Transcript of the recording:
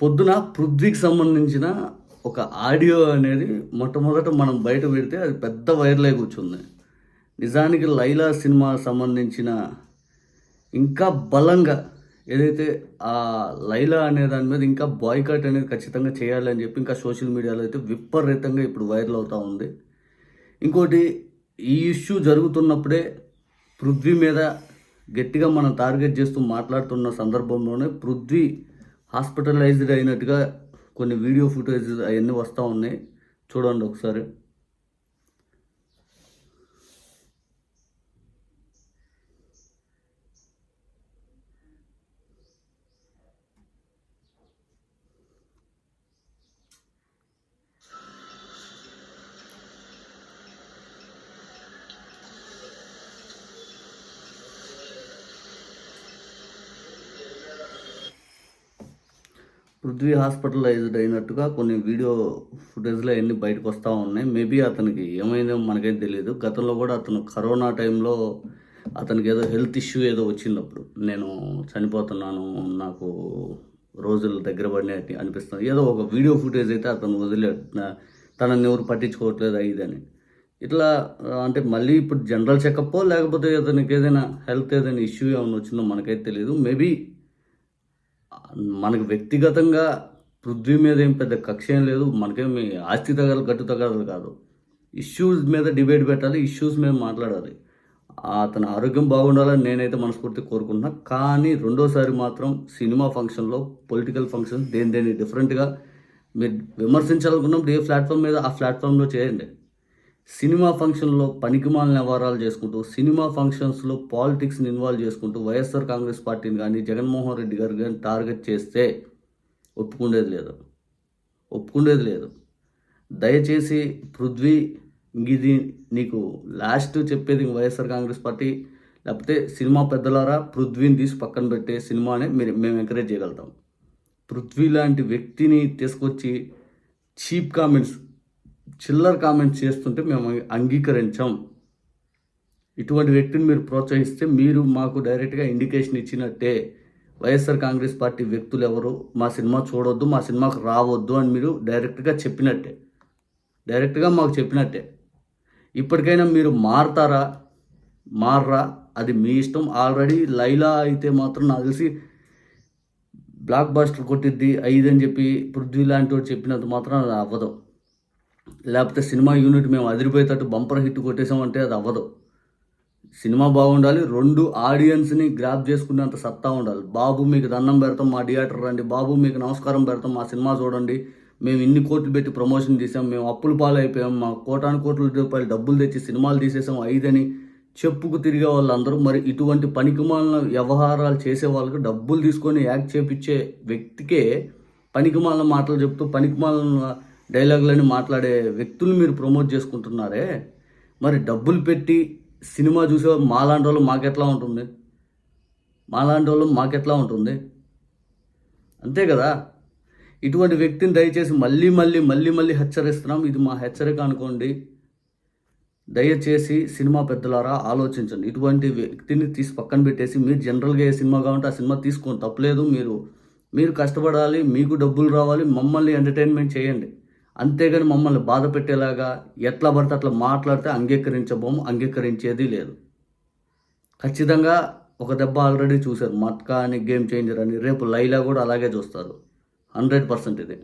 పొద్దున పృథ్వీకి సంబంధించిన ఒక ఆడియో అనేది మొట్టమొదట మనం బయట పెడితే అది పెద్ద వైర్లే కూర్చుంది. నిజానికి లైలా సినిమా సంబంధించిన ఇంకా బలంగా ఏదైతే ఆ లైలా అనే దాని మీద ఇంకా బాయ్కాట్ అనేది ఖచ్చితంగా చేయాలి అని చెప్పి ఇంకా సోషల్ మీడియాలో అయితే విపరీతంగా ఇప్పుడు వైరల్ అవుతూ ఉంది. ఇంకోటి ఈ ఇష్యూ జరుగుతున్నప్పుడే పృథ్వీ మీద గట్టిగా మనం టార్గెట్ చేస్తూ మాట్లాడుతున్న సందర్భంలోనే పృథ్వీ హాస్పిటలైజ్డ్ అయినట్టుగా కొన్ని వీడియో ఫుటేజ్ అవన్నీ వస్తూ ఉన్నాయి. చూడండి ఒకసారి. పృథ్వీ హాస్పిటలైజ్డ్ అయినట్టుగా కొన్ని వీడియో ఫుటేజ్లో అవన్నీ బయటకు వస్తూ ఉన్నాయి. మేబీ అతనికి ఏమైందో మనకేం తెలియదు గతంలో కూడా అతను కరోనా టైంలో అతనికి ఏదో హెల్త్ ఇష్యూ ఏదో వచ్చినప్పుడు నేను చనిపోతున్నాను నాకు రోజులు దగ్గర పడినట్టు అనిపిస్తుంది. ఏదో ఒక వీడియో ఫుటేజ్ అయితే అతను వదిలే తనని ఎవరు పట్టించుకోవట్లేదు ఇదని. ఇట్లా అంటే మళ్ళీ ఇప్పుడు జనరల్ చెకప్ లేకపోతే అతనికి ఏదైనా హెల్త్ ఏదైనా ఇష్యూ ఏమైనా వచ్చిందో మనకైతే తెలియదు మేబీ మనకు వ్యక్తిగతంగా పృథ్వీ మీద ఏం పెద్ద కక్ష ఏం లేదు మనకేమి ఆస్తి తగలు గట్టు తగలదు కాదు. ఇష్యూస్ మీద డిబేట్ పెట్టాలి ఇష్యూస్ మీద మాట్లాడాలి. అతని ఆరోగ్యం బాగుండాలని నేనైతే మనస్ఫూర్తి కోరుకుంటున్నా. కానీ రెండోసారి మాత్రం సినిమా ఫంక్షన్లో పొలిటికల్ ఫంక్షన్ దేని దేని డిఫరెంట్గా మీరు విమర్శించాలనుకున్నప్పుడు ఏ ప్లాట్ఫామ్ మీద ఆ ప్లాట్ఫామ్లో చేయండి. సినిమా ఫంక్షన్లో పనికిమాలిన వ్యవహారాలు చేసుకుంటూ సినిమా ఫంక్షన్స్లో పాలిటిక్స్ని ఇన్వాల్వ్ చేసుకుంటూ వైఎస్ఆర్ కాంగ్రెస్ పార్టీని కానీ జగన్మోహన్ రెడ్డి గారు కానీ టార్గెట్ చేస్తే ఒప్పుకునేది లేదు. ఒప్పుకునేది లేదు. దయచేసి పృథ్వీ ఇది నీకు లాస్ట్ చెప్పేది వైఎస్ఆర్ కాంగ్రెస్ పార్టీ లేకపోతే సినిమా పెద్దలారా పృథ్వీని తీసి పక్కన పెట్టే సినిమానే మీరు మేము ఎంకరేజ్ చేయగలుగుతాం. పృథ్వీ లాంటి వ్యక్తిని తీసుకొచ్చి చీప్ కామెంట్స్ చిల్లర కామెంట్స్ చేస్తుంటే మేము అంగీకరించాం. ఇటువంటి వ్యక్తిని మీరు ప్రోత్సహిస్తే మీరు మాకు డైరెక్ట్గా ఇండికేషన్ ఇచ్చినట్టే. వైఎస్ఆర్ కాంగ్రెస్ పార్టీ వ్యక్తులు ఎవరు? మా సినిమా చూడొద్దు మా సినిమాకు రావద్దు అని మీరు డైరెక్ట్గా చెప్పినట్టే. డైరెక్ట్గా మాకు చెప్పినట్టే. ఇప్పటికైనా మీరు మారతారా? మారరా? అది మీ ఇష్టం. ఆల్రెడీ లైలా అయితే మాత్రం నాకు తెలిసి బ్లాక్ బాస్టర్ కొట్టిద్ది ఐదని చెప్పి పృథ్వీ లాంటి వాడు చెప్పినంత మాత్రం అది అవ్వదు. లేకపోతే సినిమా యూనిట్ మేము అదిరిపోయేటట్టు బంపర్ హిట్ కొట్టేసామంటే అది అవ్వదు. సినిమా బాగుండాలి రెండు ఆడియన్స్ని గ్రాప్ చేసుకునేంత సత్తా ఉండాలి. బాబు మీకు దండం పెడతాం మా థియేటర్ రండి బాబు మీకు నమస్కారం పెడతాం మా సినిమా చూడండి. మేము ఇన్ని కోట్లు పెట్టి ప్రమోషన్ చేసాం మేము అప్పులు పాలైపోయాం మా కోటాను కోట్ల రూపాయలు డబ్బులు తెచ్చి సినిమాలు తీసేసాం ఐదని చెప్పుకు తిరిగే వాళ్ళందరూ మరి ఇటువంటి పనికిమాలిన వ్యవహారాలు చేసే వాళ్ళకి డబ్బులు తీసుకొని యాక్ట్ చేపించే వ్యక్తికే పనికిమాలిన మాటలు చెప్తూ పనికిమాలిన డైలాగులని మాట్లాడే వ్యక్తులు మీరు ప్రమోట్ చేసుకుంటున్నారే. మరి డబ్బులు పెట్టి సినిమా చూసే మాలాంటి వాళ్ళు మాకెట్లా ఉంటుంది? మాలాంటి వాళ్ళు మాకెట్లా ఉంటుంది? అంతే కదా? ఇటువంటి వ్యక్తిని దయచేసి మళ్ళీ మళ్ళీ మళ్ళీ మళ్ళీ హెచ్చరిస్తున్నాం. ఇది మా హెచ్చరిక అనుకోండి. దయచేసి సినిమా పెద్దలారా ఆలోచించండి. ఇటువంటి వ్యక్తిని తీసి పక్కన పెట్టేసి మీరు జనరల్గా ఏ సినిమా కావాలంటే ఆ సినిమా తీసుకోండి. తప్పలేదు మీరు. మీరు కష్టపడాలి మీకు డబ్బులు రావాలి మమ్మల్ని ఎంటర్టైన్మెంట్ చేయండి. అంతేగాని మమ్మల్ని బాధ పెట్టేలాగా ఎట్లా పడితే అట్లా మాట్లాడితే అంగీకరించబోము అంగీకరించేది లేదు. ఖచ్చితంగా ఒక దెబ్బ ఆల్రెడీ చూశారు. మట్కా అని గేమ్ చేంజర్ అని. రేపు లైలా కూడా అలాగే చూస్తారు. హండ్రెడ్ పర్సెంట్ ఇది.